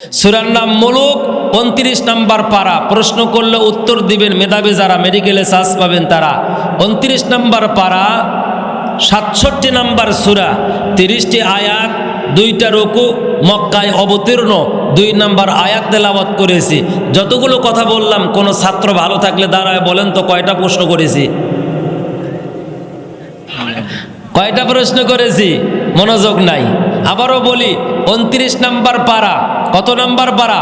সুরার নাম মুলুক, উনত্রিশ নাম্বার পারা প্রশ্ন করলে উত্তর দিবেন মেধাবী যারা মেডিকেলে চান্স পাবেন তারা। উনত্রিশ নাম্বার পারা সাতষট্টি নাম্বার সুরা। তিরিশটি আয়াত, দুইটা রুকু, মক্কায় অবতীর্ণ। দুই নাম্বার আয়াত তেলাওয়াত করেছি। যতগুলো কথা বললাম, কোনো ছাত্র ভালো থাকলে দাঁড়ায় বলেন তো, কয়টা প্রশ্ন করেছি? কয়টা প্রশ্ন করেছি? মনোযোগ নাই। আবারও বলি, উনত্রিশ নাম্বার পারা। কত নাম্বার পারা?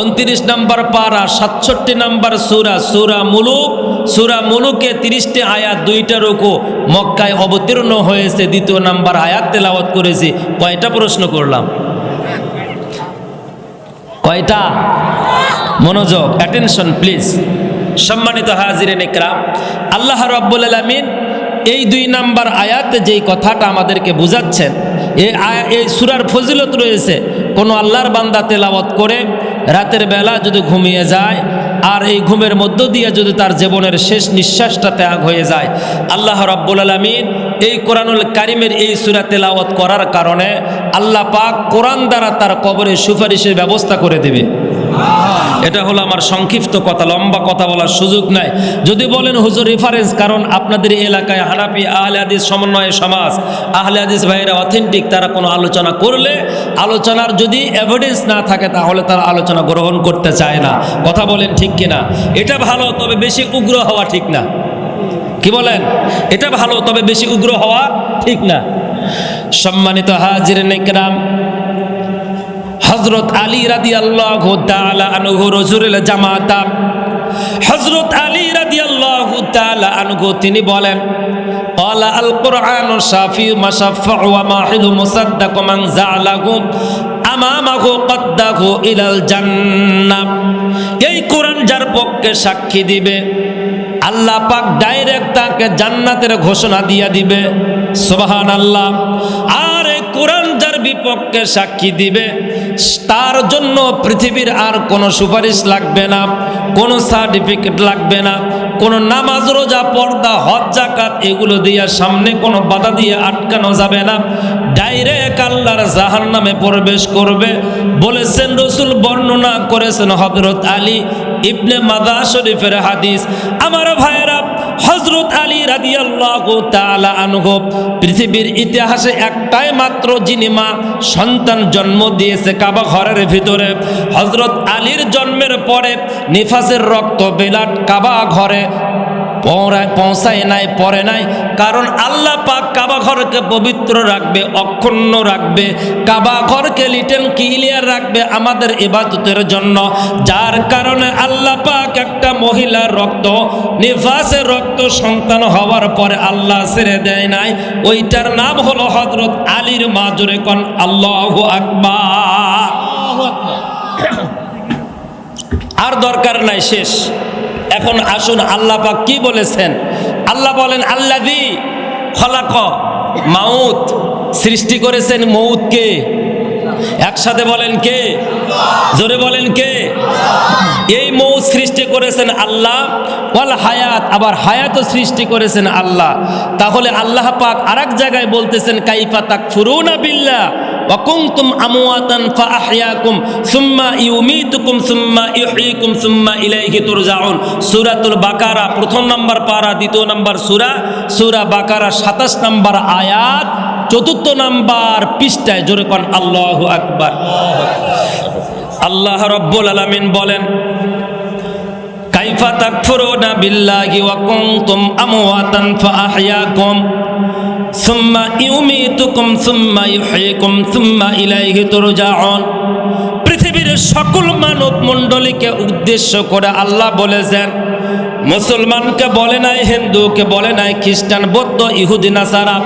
উনত্রিশ নাম্বার পারা, সাতষট্টি নাম্বার সুরা সুরা মুলুক। সুরা মুলুকে তিরিশটি আয়াত, দুইটা রুকু। মক্কায় অবতীর্ণ হয়েছে, দ্বিতীয় নাম্বার আয়াত তেলাওয়াত করেছি। কয়টা প্রশ্ন করলাম? কয়টা? মনোযোগ অ্যাটেনশন প্লিজ সম্মানিত হাজিরেন ইকরাম, আল্লাহ রব্বুল আলমিন এই দুই নাম্বার আয়াতে যেই কথাটা আমাদেরকে বুঝাচ্ছেন এই সুরার ফজিলত রয়েছে। কোনো আল্লাহর বান্দা তেলাওয়াত করে রাতের বেলা যদি ঘুমিয়ে যায়, আর এই ঘুমের মধ্য দিয়ে যদি তার জীবনের শেষ নিঃশ্বাসটা ত্যাগ হয়ে যায়, আল্লাহ রব্বুল আলমিন এই কোরআনুল কারিমের এই সুরা তেলাওয়াত করার কারণে আল্লাহ পাক কোরআন দ্বারা তার কবরে সুপারিশের ব্যবস্থা করে দেবে। এটা হলো আমার সংক্ষিপ্ত কথা, লম্বা কথা বলার সুযোগ নাই। যদি বলেন, হুজুর রেফারেন্স কারণ আপনাদের এলাকায় হানাপি আহলে হাদিস সমন্বয় সমাজ, আহলে হাদিস ভাইরা অথেন্টিক তারা কোনো আলোচনা করলে, আলোচনার যদি এভিডেন্স না থাকে, তাহলে তারা আলোচনা গ্রহণ করতে চায় না। কথা বলেন ঠিক কিনা? এটা ভালো, তবে বেশি উগ্র হওয়া ঠিক না। কি বলেন? এটা ভালো, তবে বেশি উগ্র হওয়া ঠিক না। সম্মানিত হাজির নেকরাম হজরত আলী রাদি আল্লাহ আনুহু রজুরের জামাতা হজরত আলী রাদি আল্লাহ আনুহু তিনি বলেন قال القرآن شافي مشفع وماحل مصدق من زعله أمامه قده إلى الجنة এই কোরআন যার পক্ষে সাক্ষী দিবে আল্লাহ পাক ডাইরেক্ট তাকে জান্নাতের ঘোষণা দিয়া দিবে সোবাহান আল্লাহ আর এই কোরআন যার বিপক্ষে সাক্ষী দিবে তার জন্য পৃথিবীর আর কোনো সুপারিশ লাগবে না, কোনো সার্টিফিকেট লাগবে না, কোনো নামাজ, রোজা, পর্দা, হজ জাকাত এগুলো দিয়ে সামনে কোনো বাধা দিয়ে আটকানো যাবে না। ডাইরেক্ট আল্লাহর জাহান নামে প্রবেশ করবে। বলেছেন রসুল বর্ণনা করেছেন হজরত আলী। ইবনে মাদা শরীফের হাদিস। আমার ভাইয়েরা হজরত আলী রাদি আল্লাহ আনহু, পৃথিবীর ইতিহাসে একটাই মাত্র যিনি মা, সন্তান জন্ম দিয়েছে কাবা ঘরের ভিতরে। হজরত আলীর জন্মের পরে নিফাসের রক্ত বেলাট কাবা ঘরে পৌঁছায় নাই পরে নাই। কারণ আল্লাহ পাক কাবা ঘরকে পবিত্র রাখবে অক্ষুণ্ণ রাখবে। কাবা ঘরকে লিটেন কিলিয়ার রাখবে আমাদের ইবাদতের জন্য। যার কারণে আল্লাহ পাক একটা মহিলার রক্ত নিফাসের রক্ত সন্তান হওয়ার পরে আল্লাহ ছেড়ে দেয় নাই। ওইটার নাম হলো হজরত আলীর মাজুরে কন আল্লাহ আকবার। আর দরকার নাই শেষ। এখন আসুন আল্লাহ পাক কি বলেছেন? আল্লাহ বলেন আল্লাহ দি খলাক মাউত। সৃষ্টি করেছেন মৌতকে একসাথে বলেন কে? জোরে বলেন কে? এই মৌ সৃষ্টি করেছেন আল্লাহ। ওয়াল হায়াত, আবার হায়াতও সৃষ্টি করেছেন আল্লাহ। তাহলে আল্লাহ পাক আরেক জায়গায় বলতেছেন, কাইফা তাক ফুরুনা বিল্লাহ। وكنتم امواتا فاحياكم ثم يميتكم ثم يحييكم ثم اليه ترجعون সূরাতুল বাকারা প্রথম নাম্বার পারা দ্বিতীয় নাম্বার সূরা সূরা বাকারা 27 নাম্বার আয়াত চতুর্থ নাম্বার পৃষ্ঠায় জোরে কোন আল্লাহু আকবার আল্লাহ রব্বুল আলামিন বলেন কাইফা তাকফুরুনা বিল্লাহি ওয়া কুনতুম আমওয়াতান ফাআহইয়াকুম সুম্মা ইউমিতুকুম, সুম্মা ইউহয়িকুম সুম্মা ইলাইহি তুরজাউন। পৃথিবীর সকল মানব মণ্ডলীকে উদ্দেশ্য করে আল্লাহ বলেছেন মুসলমানকে বলে নাই, হিন্দুকে বলে নাই, খ্রিস্টান, বৌদ্ধ, ইহুদি, নাসারা,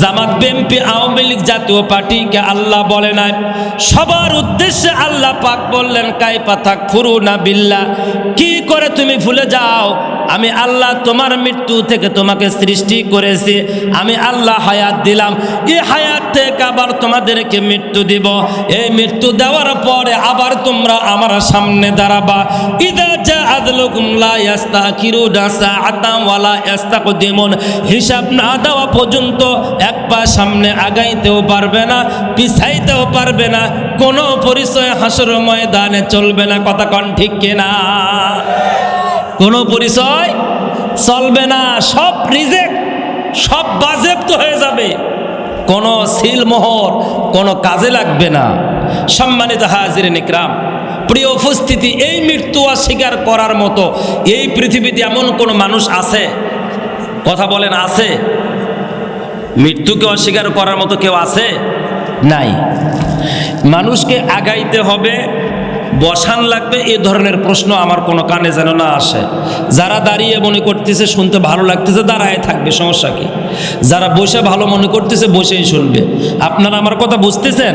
জামাত, বিএনপি, আওয়ামী লীগ জাতীয় পার্টিকে আল্লাহ বলে নাই। সবার উদ্দেশ্যে আল্লাহ পাক বললেন কাইপা থাক ফুরু না বিল্লা কি করে তুমি ভুলে যাও? আমি আল্লাহ তোমার মৃত্যু থেকে তোমাকে সৃষ্টি করেছি, আমি আল্লাহ হায়াত দিলাম। এই হায়াত থেকে আবার তোমাদেরকে মৃত্যু দিব। এই মৃত্যু দেওয়ার পরে আবার তোমরা আমার সামনে দাঁড়াবা। ইদা যা আদলুকুম লা ইয়াস্তাকিরুনা সাআতাম ওয়ালা ইয়াস্তাকদিমুন। হিসাব না দেওয়া পর্যন্ত এক পা সামনে আগাইতেও পারবে না, পিছাইতেও পারবে না, কোনো পরিচয় হাসি হাসর ময়দানে চলবে না। কথা কন ঠিক কিনা? কোনো পরিচয় চলবে না, সব রিজেক্ট, সব বাজেপ্ত হয়ে যাবে। কোনো সিলমোহর, কোনো কাজে লাগবে না। সম্মানিত হাজির নিকরাম প্রিয় উপস্থিতি, এই মৃত্যু অস্বীকার করার মতো এই পৃথিবীতে এমন কোনো মানুষ আছে? কথা বলেন, আছে? মৃত্যুকে অস্বীকার করার মতো কেউ আছে? নাই। মানুষকে আগাইতে হবে, বসান লাগবে, এ ধরনের প্রশ্ন আমার কোনো কানে যেন না আসে। যারা দাঁড়িয়ে মনে করতেছে, শুনতে ভালো লাগতেছে, দাঁড়ায় থাকবে, সমস্যা কি? যারা বসে ভালো মনে করতেছে, বসেই শুনবে। আপনারা আমার কথা বুঝতেছেন?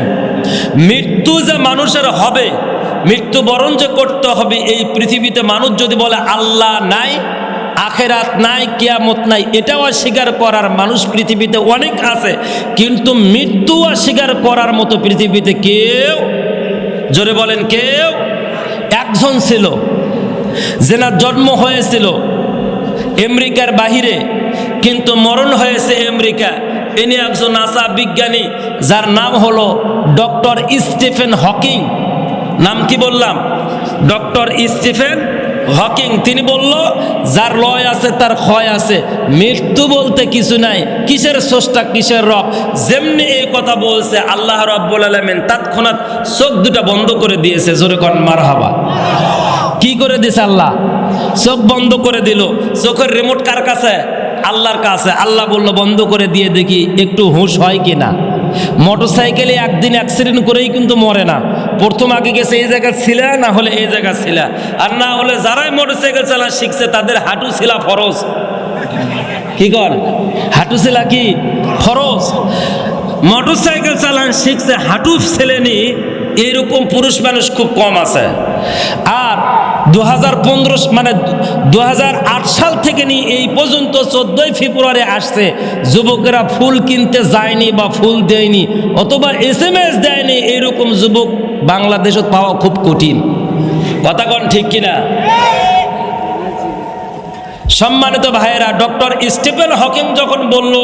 মৃত্যু যে মানুষের হবে মৃত্যুবরণ যে করতে হবে এই পৃথিবীতে মানুষ যদি বলে আল্লাহ নাই, আখেরাত নাই, কিয়ামত নাই, এটাও অস্বীকার করার মানুষ পৃথিবীতে অনেক আছে। কিন্তু মৃত্যু অস্বীকার করার মতো পৃথিবীতে কেউ, জোরে বলেন কেউ, একজন ছিল জেনার জন্ম হয়েছিল আমেরিকার বাহিরে, কিন্তু মরণ হয়েছে আমেরিকা। ইনি একজন নাসা বিজ্ঞানী, যার নাম হলো ডক্টর স্টিফেন হকিং। নাম কি বললাম? Doctor Stephen Hawking. তিনি বলল, যার লয় আছে, তার ক্ষয় আছে। মৃত্যু বলতে কিছু নাই। কিসের স্রষ্টা, কিসের রব? যেমনি এই কথা বলছে আল্লাহ রব্বুল আলমেন, তৎক্ষণাৎ চোখ দুটা বন্ধ করে দিয়েছে। জোরে কন মার হাবা কি করে দিছে আল্লাহ? চোখ বন্ধ করে দিল। চোখের রিমোট কার কাছে? আল্লাহর কাছে। আল্লাহ বলল, বন্ধ করে দিয়ে দেখি, একটু হুঁশ হয় কি না মোটর সাইকেলে একদিন অ্যাক্সিডেন্ট করেই কিন্তু মরে না। প্রথম আগে গেছে এই জায়গা ছিল, না হলে এই জায়গা ছিল। আর না হলে যারাই মোটর সাইকেল চালা শিখছে তাদের হাঁটু ছিলা ফরজ। কি কর? হাঁটু ছিলা কি? ফরজ। মোটর সাইকেল চালান শিখছে, হাঁটু ছেলেনি, এইরকম পুরুষ মানুষ খুব কম আছে। আর দু হাজার পনেরো মানে দু হাজার আট সাল থেকে নিয়ে এই পর্যন্ত চোদ্দোই ফেব্রুয়ারি আসছে, যুবকেরা ফুল কিনতে যায়নি বা ফুল দেয়নি, অথবা এস এম এস দেয়নি এইরকম যুবক বাংলাদেশত পাওয়া খুব কঠিন। কথা কন ঠিক কিনা? সম্মানিত ভাইয়েরা, ডক্টর স্টিফেন হকিং যখন বলল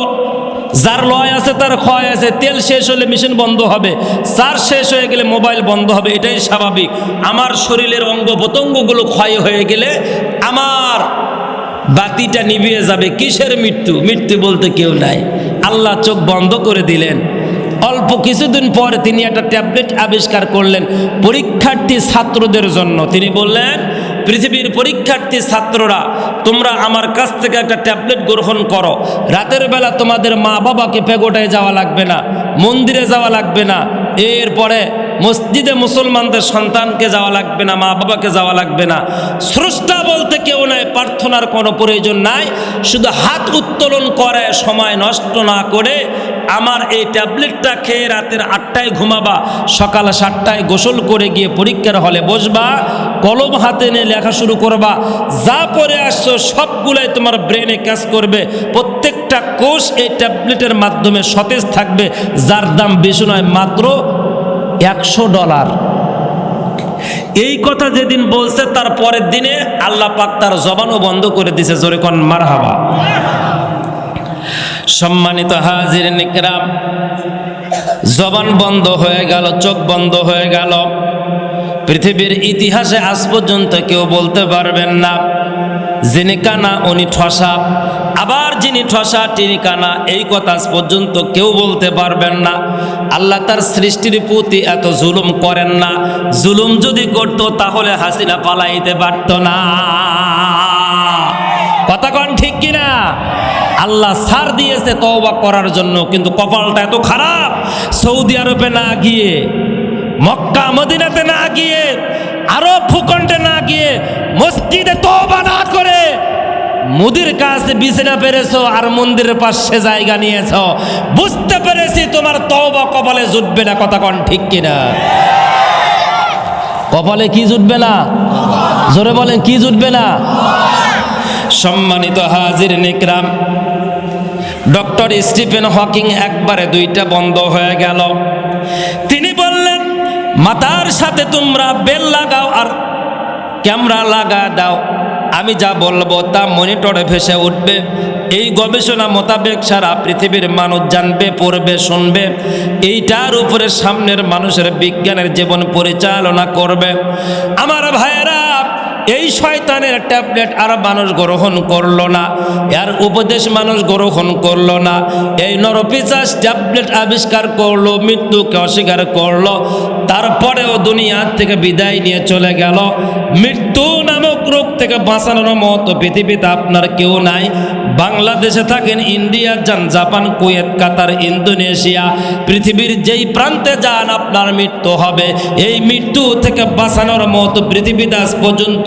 যার লয় আছে, তার ক্ষয় আছে, তেল শেষ হলে মেশিন বন্ধ হবে চার্জ শেষ হয়ে গেলে মোবাইল বন্ধ হবে, এটাই স্বাভাবিক। আমার শরীরের অঙ্গ প্রত্যঙ্গগুলো ক্ষয় হয়ে গেলে আমার বাতিটা নিভিয়ে যাবে, কিসের মৃত্যু? মৃত্যু বলতে কেউ নাই। আল্লাহ চোখ বন্ধ করে দিলেন। অল্প কিছুদিন পর তিনি একটা ট্যাবলেট আবিষ্কার করলেন, পরীক্ষার্থী ছাত্রদের জন্য। তিনি বললেন পৃথিবীর পরীক্ষার্থী ছাত্ররা, তোমরা আমার কাছ থেকে একটা ট্যাবলেট গ্রহণ করো। রাতের বেলা তোমাদের মা বাবাকে পেগোটায় যাওয়া লাগবে না, মন্দিরে যাওয়া লাগবে না, এরপরে মসজিদে মুসলমানদের সন্তানকে যাওয়া লাগবে না, মা বাবাকে যাওয়া লাগবে না। স্রষ্টা বলতে কেউ নাই, প্রার্থনার কোনো প্রয়োজন নাই, শুধু হাত উত্তোলন করে, সময় নষ্ট না করে আমার এই ট্যাবলেটটা খেয়ে রাতের আটটায় ঘুমাবা, সকাল সাতটায় গোসল করে গিয়ে পরীক্ষার হলে বসবা, কলম হাতে নিয়ে লেখা শুরু করবা, যা পরে আসছো সবগুলাই তোমার ব্রেনে কাজ করবে। প্রত্যেকটা কোষ এই ট্যাবলেটের মাধ্যমে সতেজ থাকবে, যার দাম বেশি নয়, মাত্র একশো ডলার। এই কথা যেদিন বলছে, তার পরের দিনে আল্লাহ পাক তার জবানও বন্ধ করে দিছে, জোরে কন মার হাবা সম্মানিত হাজির নিকরাম, জবান বন্ধ হয়ে গেল, চোখ বন্ধ হয়ে গেল। পৃথিবীর ইতিহাসে আজ পর্যন্ত কেউ বলতে পারবেন না, যিনি কানা উনি ঠসা। আবার যিনি ঠসা, তিনি কানা। এই কথা আজ পর্যন্ত কেউ বলতে পারবেন না। আল্লাহ তার সৃষ্টির প্রতি এত জুলুম করেন না। জুলুম যদি করতো, তাহলে হাসিনা পালাইতে পারত না। কথা কন ঠিক কিনা? আল্লাহ সার দিয়েছে তওবা করার জন্য, কিন্তু কপালটা এত খারাপ। সৌদি আরবে না গিয়ে, মক্কা, মদিনাতে না গিয়ে, আরব ভূখণ্ডে না গিয়ে, মসজিদে তওবা না করে, মুদির কাছে বিছানা পেরেছ আর মন্দিরের পাশে জায়গা নিয়েছো। বুঝতে পেরেছি তোমার তওবা কপালে জুটবে না, কথা কন ঠিক কিনা? কপালে কি জুটবে না? জোরে বলেন, কি জুটবে না? সম্মানিত হাজির নিকরাম ডক্টর স্টিফেন হকিং একবারে দুইটা বন্ধ হয়ে গেল। তিনি বললেন মাথার সাথে তোমরা বেল লাগাও আর ক্যামেরা লাগা দাও। আমি যা বলব তা মনিটরে ভেসে উঠবে। এই গবেষণা মোতাবেক সারা পৃথিবীর মানুষ জানবে, পড়বে, শুনবে। এইটার উপরে সামনের মানুষের বিজ্ঞানের জীবন পরিচালনা করবে। আমার ভাইয়েরা এই শয়তানের ট্যাবলেট আর মানুষ গ্রহণ করল না। এর উপদেশ মানুষ গ্রহণ করল না। এই নরপিচাস ট্যাবলেট আবিষ্কার করল, মৃত্যুকে অস্বীকার করল। তারপরেও দুনিয়ার থেকে বিদায় নিয়ে চলে গেল। মৃত্যু নামক রোগ থেকে বাঁচানোর মতো পৃথিবীতে আপনার কেউ নাই। বাংলাদেশে থাকেন ইন্ডিয়া, যান জাপান, কুয়েত, কাতার, ইন্দোনেশিয়া, পৃথিবীর যেই প্রান্তে যান, আপনার মৃত্যু হবে। এই মৃত্যু থেকে বাঁচানোর মতো পৃথিবী দাস পর্যন্ত